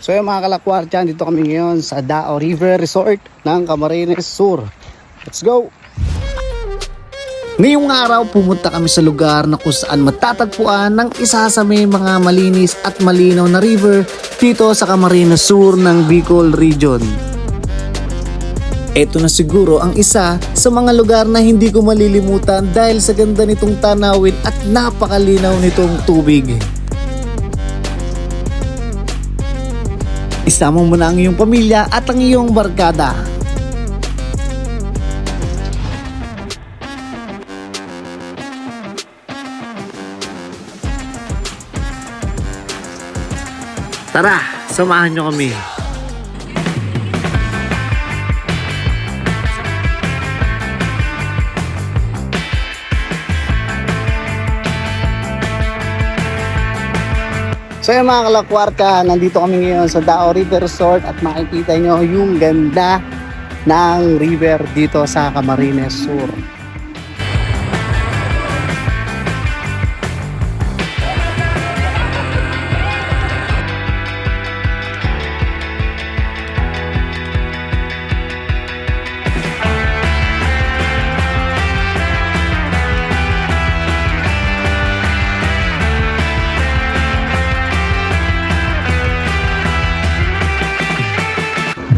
So yung mga kalakwartiyan, dito kami ngayon sa Dao River Resort ng Camarines Sur. Let's go! Ngayong araw, pumunta kami sa lugar na kung saan matatagpuan ng isa sa may mga malinis at malinaw na river dito sa Camarines Sur ng Bicol Region. Ito na siguro ang isa sa mga lugar na hindi ko malilimutan dahil sa ganda nitong tanawin at napakalinaw nitong tubig. Isama mo na ang iyong pamilya at ang iyong barkada. Tara, samahan nyo kami. So yung mga kalakwarka, nandito kami ngayon sa Dao River Resort at makikita nyo yung ganda ng river dito sa Camarines Sur.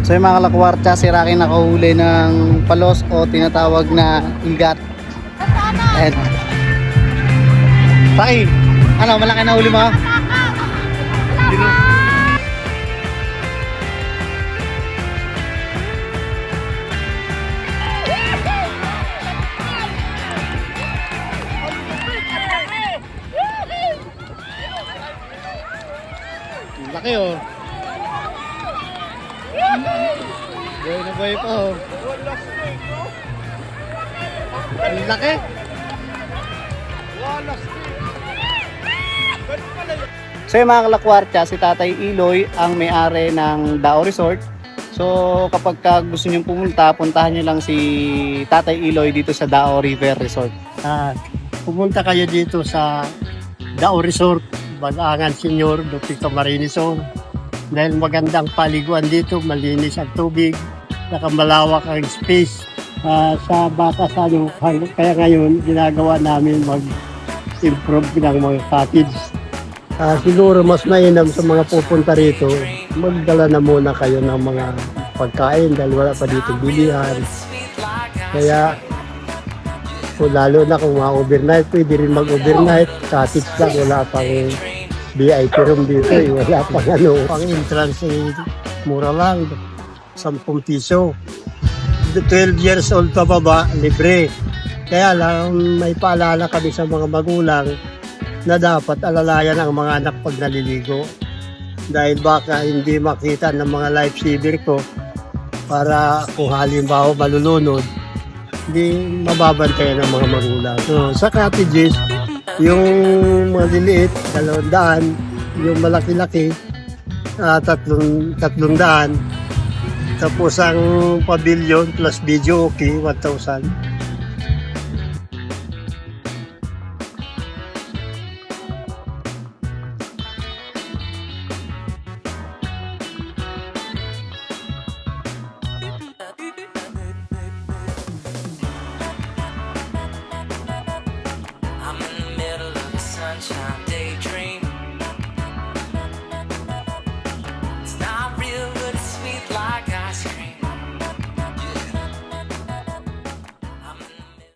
So yung mga kalakwarta, si Rocky nakahuli ng palos o tinatawag na igat. And, Rocky, ano, malaki na huli mo? Laki oh. Buhay na buhay pa oh. Ang laki. So yung mga kalakwartya, si Tatay Iloy ang may-ari ng Dao Resort. So kapag ka gusto nyo pumunta, puntahan nyo lang si Tatay Iloy dito sa Dao River Resort. Ah, pumunta kayo dito sa Dao Resort, Balangan Senior, Dupit Camariniso. Dahil magandang paliguan dito, malinis ang tubig, nakamalawak ang space. Ah, sa batasan yung kaya ngayon ginagawa namin mag-improve ng mga cottage. Ah, siguro mas mainam sa mga pupunta rito, magdala na muna kayo ng mga pagkain dahil wala pa dito bilihan. Kaya kung lalo na kung mga overnight, pwede rin mag-overnight. Cottage lang, wala pang VIP room dito. Eh. Wala pang ano. Ang entrance ay mura lang. 10 piso. 12 years old pa baba, libre. Kaya lang, may paalala kami sa mga magulang na dapat alalayan ang mga anak pag naliligo. Dahil baka hindi makita ng mga lifesaver ko para kung halimbawa malulunod, hindi mababantayan ng mga magulang. So, sa cottages, yung maliliit, dalawang daan, yung malaki-laki, ah, tatlong, tatlong daan, tapos ang pavilion plus video okay, 1,000. sunshine.